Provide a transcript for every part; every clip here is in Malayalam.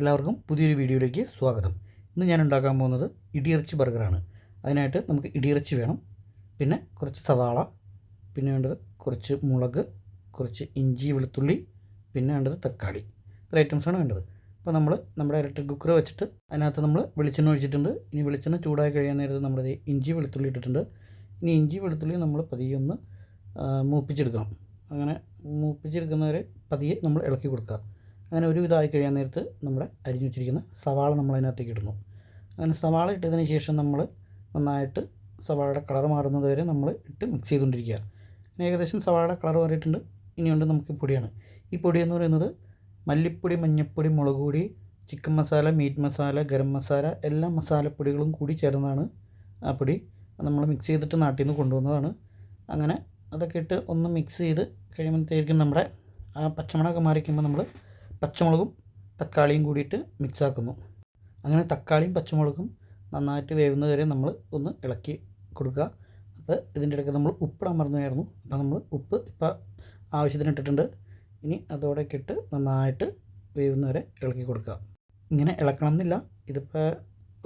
എല്ലാവർക്കും പുതിയൊരു വീഡിയോയിലേക്ക് സ്വാഗതം. ഇന്ന് ഞാൻ ഉണ്ടാക്കാൻ പോകുന്നത് ഇടിയിറച്ചി ബർഗറാണ് അതിനായിട്ട് നമുക്ക് ഇടിയിറച്ചി വേണം. പിന്നെ കുറച്ച് സവാള പിന്നെ വേണ്ടത് കുറച്ച് മുളക് കുറച്ച് ഇഞ്ചി വെളുത്തുള്ളി പിന്നെ വേണ്ടത് തക്കാളി. ഇത്ര ഐറ്റംസാണ് വേണ്ടത്. അപ്പോൾ നമ്മൾ നമ്മുടെ ഇലക്ട്രിക് കുക്കർ വെച്ചിട്ട് അതിനകത്ത് നമ്മൾ വെളിച്ചെണ്ണ ഒഴിച്ചിട്ടുണ്ട്. ഇനി വെളിച്ചെണ്ണ ചൂടായി കഴിയാൻ നേരത്ത് നമ്മൾ ഇഞ്ചി വെളുത്തുള്ളി ഇട്ടിട്ടുണ്ട്. ഇനി ഇഞ്ചി വെളുത്തുള്ളി നമ്മൾ പതിയെ ഒന്ന് മൂപ്പിച്ചെടുക്കണം. അങ്ങനെ മൂപ്പിച്ചെടുക്കുന്നവരെ പതിയെ നമ്മൾ ഇളക്കി കൊടുക്കുക. അങ്ങനെ ഒരു വിധമായി കഴിയാൻ നേരത്ത് നമ്മുടെ അരിഞ്ഞു വെച്ചിരിക്കുന്ന സവാള നമ്മൾ അതിനകത്തേക്ക് ഇടുന്നു. അങ്ങനെ സവാള ഇട്ടതിന് ശേഷം നമ്മൾ നന്നായിട്ട് സവാളയുടെ കളർ മാറുന്നത് വരെ നമ്മൾ ഇട്ട് മിക്സ് ചെയ്തുകൊണ്ടിരിക്കുക. ഏകദേശം സവാളയുടെ കളർ മാറിയിട്ടുണ്ട്. ഇനിയുണ്ട് നമുക്ക് പൊടിയാണ്. ഈ പൊടി എന്ന് പറയുന്നത് മല്ലിപ്പൊടി മഞ്ഞൾപ്പൊടി മുളക് പൊടി ചിക്കൻ മസാല മീറ്റ് മസാല ഗരം മസാല എല്ലാ മസാലപ്പൊടികളും കൂടി ചേർന്നാണ് ആ പൊടി നമ്മൾ മിക്സ് ചെയ്തിട്ട് നാട്ടിൽ നിന്ന് കൊണ്ടുവന്നതാണ്. അങ്ങനെ അതൊക്കെ ഇട്ട് ഒന്ന് മിക്സ് ചെയ്ത് കഴിയുമ്പോഴത്തേക്കും നമ്മുടെ ആ പച്ചമുളകൊക്കെ മാറിക്കുമ്പോൾ നമ്മൾ പച്ചമുളകും തക്കാളിയും കൂടിയിട്ട് മിക്സാക്കുന്നു. അങ്ങനെ തക്കാളിയും പച്ചമുളകും നന്നായിട്ട് വേവുന്നത് വരെ നമ്മൾ ഒന്ന് ഇളക്കി കൊടുക്കുക. അപ്പോൾ ഇതിന്റെ ഇടയ്ക്ക് നമ്മൾ ഉപ്പിടാൻ മറന്നുമായിരുന്നു അപ്പോൾ നമ്മൾ ഉപ്പ് ഇപ്പോൾ ആവശ്യത്തിന് ഇട്ടിട്ടുണ്ട്. ഇനി അതോടൊക്കെ ഇട്ട് നന്നായിട്ട് വേവുന്നവരെ ഇളക്കി കൊടുക്കുക. ഇങ്ങനെ ഇളക്കണം എന്നില്ല ഇതിപ്പോൾ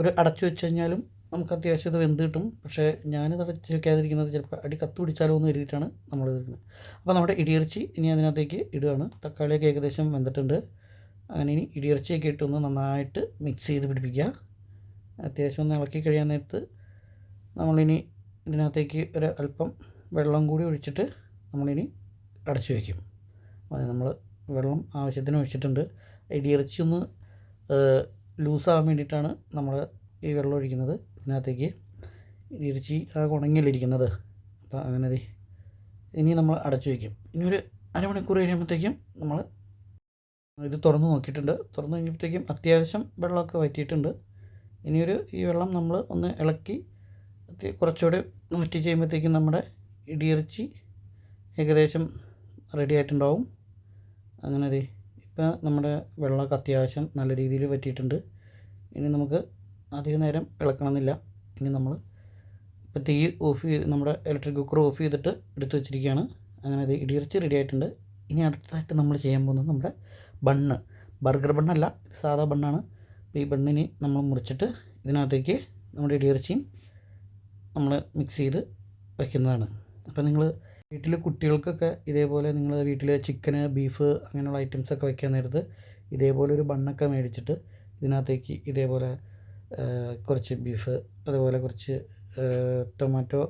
ഒരു അടച്ചു വെച്ച് കഴിഞ്ഞാലും നമുക്ക് അത്യാവശ്യം ഇത് വെന്ത് കിട്ടും. പക്ഷേ ഞാനിത് അടച്ച് വയ്ക്കാതിരിക്കുന്നത് ചിലപ്പോൾ അടി കത്ത് പിടിച്ചാലോ എന്ന് കരുതിയിട്ടാണ് നമ്മൾ ഇരിക്കുന്നത് അപ്പോൾ നമ്മുടെ ഇടിയിറച്ചി ഇനി അതിനകത്തേക്ക് ഇടുകയാണ്. തക്കാളിയൊക്കെ ഏകദേശം വെന്തിട്ടുണ്ട്. അങ്ങനെ ഇനി ഇടിയിറച്ചിയൊക്കെ ഇട്ടൊന്ന് നന്നായിട്ട് മിക്സ് ചെയ്ത് പിടിപ്പിക്കുക. അത്യാവശ്യം ഒന്ന് ഇളക്കി കഴിയാൻ നേരത്ത് നമ്മളിനി ഇതിനകത്തേക്ക് ഒരു അല്പം വെള്ളം കൂടി ഒഴിച്ചിട്ട് നമ്മളിനി അടച്ചു വയ്ക്കും അത് നമ്മൾ വെള്ളം ആവശ്യത്തിന് ഒഴിച്ചിട്ടുണ്ട്. ഇടിയിറച്ചി ഒന്ന് ലൂസാകാൻ വേണ്ടിയിട്ടാണ് നമ്മൾ ഈ വെള്ളം ഒഴിക്കുന്നത്. ഇതിനകത്തേക്ക് ഇടിയിറച്ചി ആ ഉണങ്ങിയല്ലിരിക്കുന്നത് അപ്പോൾ അങ്ങനെ ഇനി നമ്മൾ അടച്ചു വയ്ക്കും ഇനി ഒരു അരമണിക്കൂർ കഴിയുമ്പോഴത്തേക്കും നമ്മൾ ഇത് തുറന്ന് നോക്കിയിട്ടുണ്ട്. തുറന്ന് കഴിഞ്ഞപ്പോഴത്തേക്കും അത്യാവശ്യം വെള്ളമൊക്കെ വറ്റിയിട്ടുണ്ട്. ഇനിയൊരു ഈ വെള്ളം നമ്മൾ ഒന്ന് ഇളക്കി കുറച്ചുകൂടി വറ്റി ചെയ്യുമ്പോഴത്തേക്കും നമ്മുടെ ഇടിയിറച്ചി ഏകദേശം റെഡി ആയിട്ടുണ്ടാവും. അങ്ങനെ ഇപ്പം നമ്മുടെ വെള്ളമൊക്കെ അത്യാവശ്യം നല്ല രീതിയിൽ വറ്റിയിട്ടുണ്ട്. ഇനി നമുക്ക് അധിക നേരം ഇളക്കണമെന്നില്ല. ഇനി നമ്മൾ ഇപ്പോൾ തീ ഓഫ് ചെയ്ത് നമ്മുടെ ഇലക്ട്രിക് കുക്കർ ഓഫ് ചെയ്തിട്ട് എടുത്ത് വെച്ചിരിക്കുകയാണ്. അങ്ങനെ അത് ഇടിയിറച്ചി റെഡി ആയിട്ടുണ്ട്. ഇനി അടുത്തതായിട്ട് നമ്മൾ ചെയ്യാൻ പോകുന്നത് നമ്മുടെ ബണ്ണ്. ബർഗർ ബണ്ണല്ല സാധാ ബണ്ണാണ്. അപ്പോൾ ഈ ബണ്ണിന് നമ്മൾ മുറിച്ചിട്ട് ഇതിനകത്തേക്ക് നമ്മുടെ ഇടിയിറച്ചിയും നമ്മൾ മിക്സ് ചെയ്ത് വയ്ക്കുന്നതാണ് അപ്പോൾ നിങ്ങൾ വീട്ടിൽ കുട്ടികൾക്കൊക്കെ ഇതേപോലെ നിങ്ങൾ വീട്ടിൽ ചിക്കന് ബീഫ് അങ്ങനെയുള്ള ഐറ്റംസൊക്കെ വയ്ക്കാൻ നേരത്ത് ഇതേപോലെ ഒരു ബണ്ണൊക്കെ മേടിച്ചിട്ട് ഇതിനകത്തേക്ക് ഇതേപോലെ കുറച്ച് ബീഫ് അതുപോലെ കുറച്ച് ടൊമാറ്റോ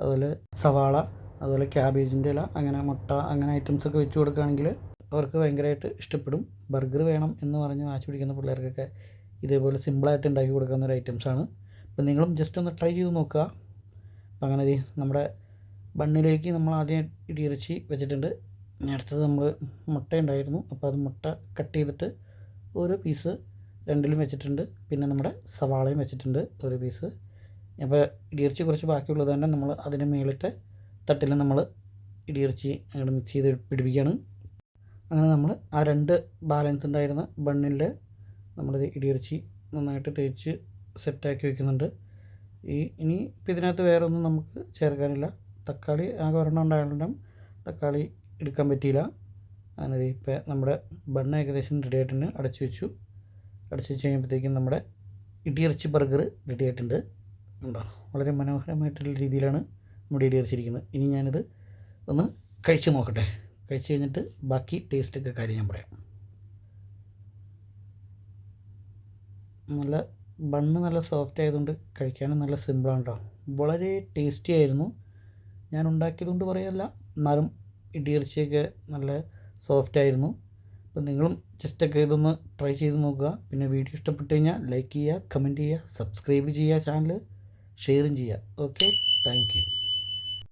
അതുപോലെ സവാള അതുപോലെ ക്യാബേജിന്റെ ഇല അങ്ങനെ മുട്ട അങ്ങനെ ഐറ്റംസൊക്കെ വെച്ച് കൊടുക്കുകയാണെങ്കിൽ അവർക്ക് ഭയങ്കരമായിട്ട് ഇഷ്ടപ്പെടും. ബർഗർ വേണം എന്ന് പറഞ്ഞ് വാശി പിടിക്കുന്ന പിള്ളേർക്കൊക്കെ ഇതേപോലെ സിമ്പിളായിട്ട് ഉണ്ടാക്കി കൊടുക്കുന്ന ഒരു ഐറ്റംസാണ് അപ്പോൾ നിങ്ങളും ജസ്റ്റ് ഒന്ന് ട്രൈ ചെയ്ത് നോക്കുക. അപ്പോൾ അങ്ങനെ നമ്മുടെ ബണ്ണിലേക്ക് നമ്മൾ ആദ്യം ഇടിയിറച്ചി വെച്ചിട്ടുണ്ട്. അടുത്തത് നമ്മൾ മുട്ട ഉണ്ടായിരുന്നു. അപ്പോൾ അത് മുട്ട കട്ട് ചെയ്തിട്ട് ഓരോ പീസ് രണ്ടിലും വെച്ചിട്ടുണ്ട്. പിന്നെ നമ്മുടെ സവാളയും വെച്ചിട്ടുണ്ട് ഒരു പീസ് അപ്പോൾ ഇടിയിറച്ചി കുറച്ച് ബാക്കിയുള്ളത് തന്നെ നമ്മൾ അതിന് മേളിലത്തെ തട്ടിൽ നമ്മൾ ഇടിയിറച്ചി അങ്ങോട്ട് മിക്സ് ചെയ്ത് പിടിപ്പിക്കുകയാണ് അങ്ങനെ നമ്മൾ ആ രണ്ട് ബാലൻസ് ഉണ്ടായിരുന്ന ബണ്ണിൽ നമ്മളിത് ഇടിയിറച്ചി നന്നായിട്ട് തേച്ച് സെറ്റാക്കി വെക്കുന്നുണ്ട്. ഈ ഇനി ഇപ്പം ഇതിനകത്ത് വേറെ ഒന്നും നമുക്ക് ചേർക്കാനില്ല. തക്കാളി ആകെ ഒരെണ്ണം ഉണ്ടായാലും തക്കാളി എടുക്കാൻ പറ്റിയില്ല. അങ്ങനെ ഇപ്പം നമ്മുടെ ബണ്ണ് ഏകദേശം റെഡി ആയിട്ടുണ്ട്. അടച്ചു വെച്ചു. അടച്ചു വെച്ച് കഴിയുമ്പോഴത്തേക്കും നമ്മുടെ ഇടിയിറച്ചി ബർഗർ റെഡി ആയിട്ടുണ്ട്. ഉണ്ടോ? വളരെ മനോഹരമായിട്ടുള്ള രീതിയിലാണ് നമ്മുടെ ഇടിയിറച്ചിരിക്കുന്നത് ഇനി ഞാനിത് ഒന്ന് കഴിച്ച് നോക്കട്ടെ. കഴിച്ച് കഴിഞ്ഞിട്ട് ബാക്കി ടേസ്റ്റൊക്കെ കാര്യം ഞാൻ പറയാം. നല്ല ബണ്ണ് നല്ല സോഫ്റ്റ് ആയതുകൊണ്ട് കഴിക്കാനും നല്ല സിമ്പിളാണ് കേട്ടോ വളരെ ടേസ്റ്റി ആയിരുന്നു. ഞാൻ ഉണ്ടാക്കിയതുകൊണ്ട് പറയല്ല എന്നാലും ഇടിയിറച്ചിയൊക്കെ നല്ല സോഫ്റ്റ് ആയിരുന്നു. അപ്പം നിങ്ങളും ജസ്റ്റൊക്കെ ഇതൊന്ന് ട്രൈ ചെയ്ത് നോക്കുക. പിന്നെ വീഡിയോ ഇഷ്ടപ്പെട്ട് കഴിഞ്ഞാൽ ലൈക്ക് ചെയ്യുക കമന്റ് ചെയ്യുക സബ്സ്ക്രൈബ് ചെയ്യുക ചാനൽ ഷെയറും ചെയ്യുക. Okay thank